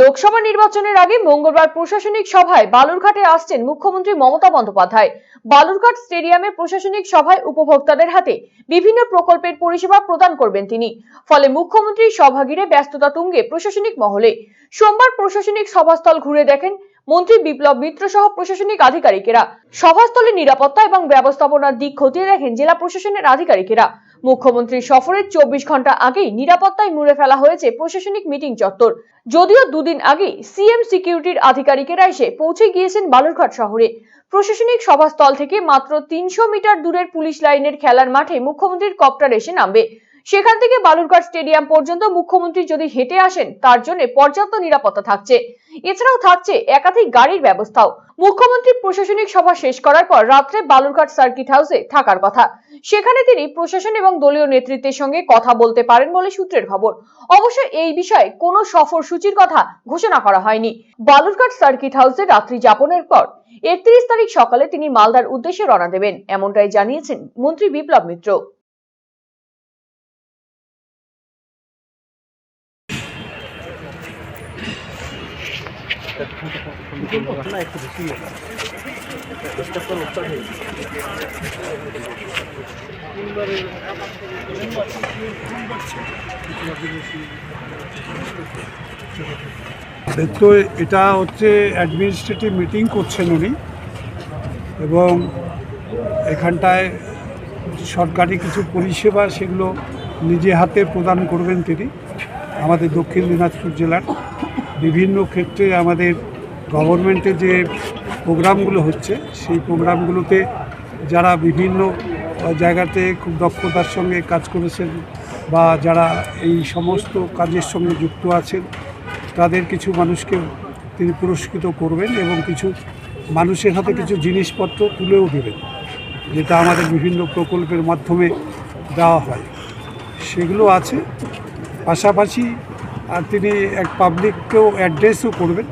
লোকসভা নির্বাচনের আগে মঙ্গলবার প্রশাসনিক সভায় বালুরঘাটে আসছেন মুখ্যমন্ত্রী মমতা বন্দ্যোপাধ্যায়। বালুরঘাট স্টেডিয়ামে প্রশাসনিক সভায় উপভোক্তাদের হাতে বিভিন্ন প্রকল্পের পরিষেবা প্রদান করবেন তিনি। ফলে মুখ্যমন্ত্রী সভা ব্যস্ততা তুঙ্গে প্রশাসনিক মহলে। সোমবার প্রশাসনিক সভাস্থল ঘুরে দেখেন মন্ত্রী বিপ্লব মিত্র সহ প্রশাসনিক আধিকারিকেরা। সভাস্থলে নিরাপত্তা এবং ব্যবস্থাপনার দিক খতিয়ে দেখেন জেলা প্রশাসনের আধিকারিকেরা। মুখ্যমন্ত্রীর সফরের চব্বিশ ঘণ্টা আগেই নিরাপত্তায় মুড়ে ফেলা হয়েছে প্রশাসনিক মিটিং চত্বর। যদিও দুদিন আগেই সিএম সিকিউরিটির আধিকারিকেরা এসে পৌঁছে গিয়েছেন বালুরঘাট শহরে। প্রশাসনিক সভাস্থল থেকে মাত্র তিনশো মিটার দূরের পুলিশ লাইনের খেলার মাঠে মুখ্যমন্ত্রীর কপ্টার এসে নামবে। সেখান থেকে বালুরঘাট স্টেডিয়াম পর্যন্ত মুখ্যমন্ত্রী যদি হেঁটে আসেন, তার জন্য পর্যাপ্ত নিরাপত্তা থাকছে। এছাড়াও থাকছে একাধিক গাড়ির ব্যবস্থাও। মুখ্যমন্ত্রী প্রশাসনিক সভা শেষ করার পর রাত্রে বালুরঘাট সার্কিট হাউসে থাকার কথা। সেখানে তিনি প্রশাসন এবং দলীয় নেতৃত্বের সঙ্গে কথা বলতে পারেন বলে সূত্রের খবর। অবশ্য এই বিষয়ে কোনো সফর সূচির কথা ঘোষণা করা হয়নি। বালুরঘাট সার্কিট হাউসে রাত্রি যাপনের পর একত্রিশ তারিখ সকালে তিনি মালদার উদ্দেশ্যে রওনা দেবেন, এমনটাই জানিয়েছেন মন্ত্রী বিপ্লব মিত্র। তো এটা হচ্ছে অ্যাডমিনিস্ট্রেটিভ মিটিং করছেন উনি। এবং এখানটায় সরকারি কিছু পরিষেবা সেগুলো নিজে হাতে প্রদান করবেন তিনি। আমাদের দক্ষিণ দিনাজপুর জেলার। বিভিন্ন ক্ষেত্রে আমাদের গভর্নমেন্টে যে প্রোগ্রামগুলো হচ্ছে, সেই প্রোগ্রামগুলোতে যারা বিভিন্ন জায়গাতে খুব দক্ষতার সঙ্গে কাজ করেছেন বা যারা এই সমস্ত কাজের সঙ্গে যুক্ত আছেন, তাদের কিছু মানুষকে তিনি পুরস্কৃত করবেন এবং কিছু মানুষের হাতে কিছু জিনিসপত্র তুলেও দেবেন, যেটা আমাদের বিভিন্ন প্রকল্পের মাধ্যমে দেওয়া হয়। সেগুলো আছে। পাশাপাশি আর তিনি এক পাবলিককেও অ্যাড্রেসও করবেন।